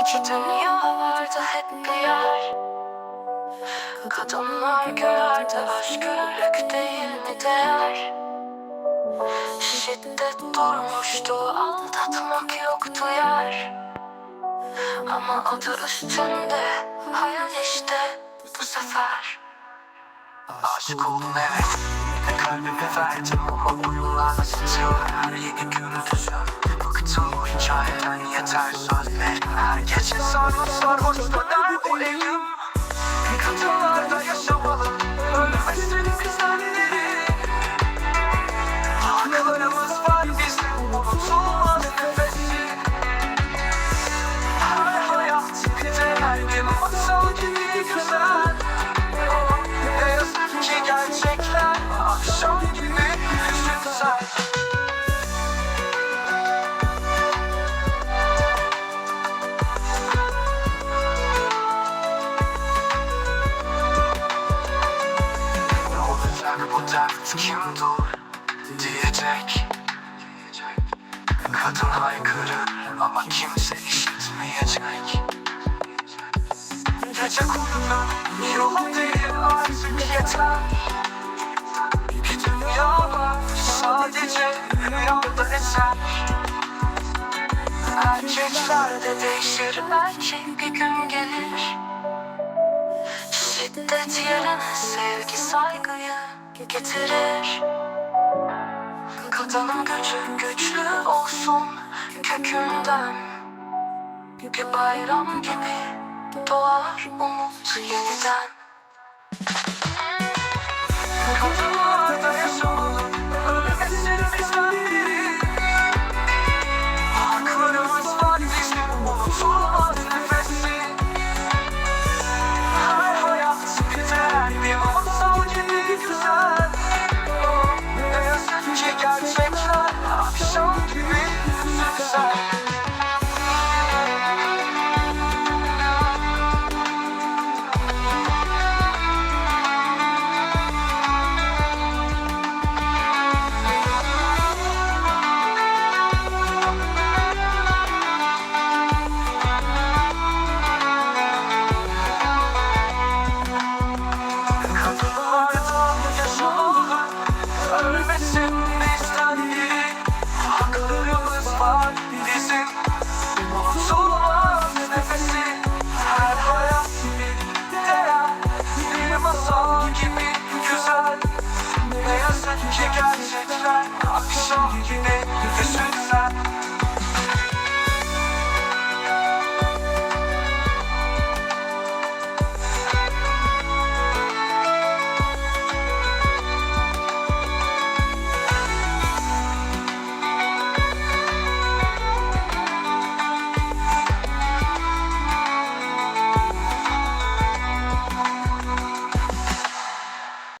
İki dünya vardı hep bir yer. Kadınlar görerdi özgürlük değil mi değer. Şiddet durmuştu aldatmak yoktu yer. Ama adı üstünde hayal işte bu sefer. Aşık oldum evet. Ve kalbimi verdim ama oyunlarla tutuyor Her yeni görüntüsü Bıktım bu hikayeden yeter sözler Gece sarhoş sarhoş döner bu elim Kadınlarda yaşamalı Ölmesin güzelleri Haklarımız var bizim Unutulmaz nefesi. Her hayat bir değer bir dert kim dur diyecek. Kadın haykırır ama kimse işitmeyecek. Gece kulübü yol değil artık yeter. Bir dünya var sadece rüyamda eser. Erkekler de değişir belki bir gün gelir Şiddet yerine sevgi saygıyı getirir. Kadının gücü güçlü olsun kökünden. Bir bayram gibi doğar umut yeniden. Kadınlarda gibi güzel. Ne yazık ki gerçekler Akşam gibi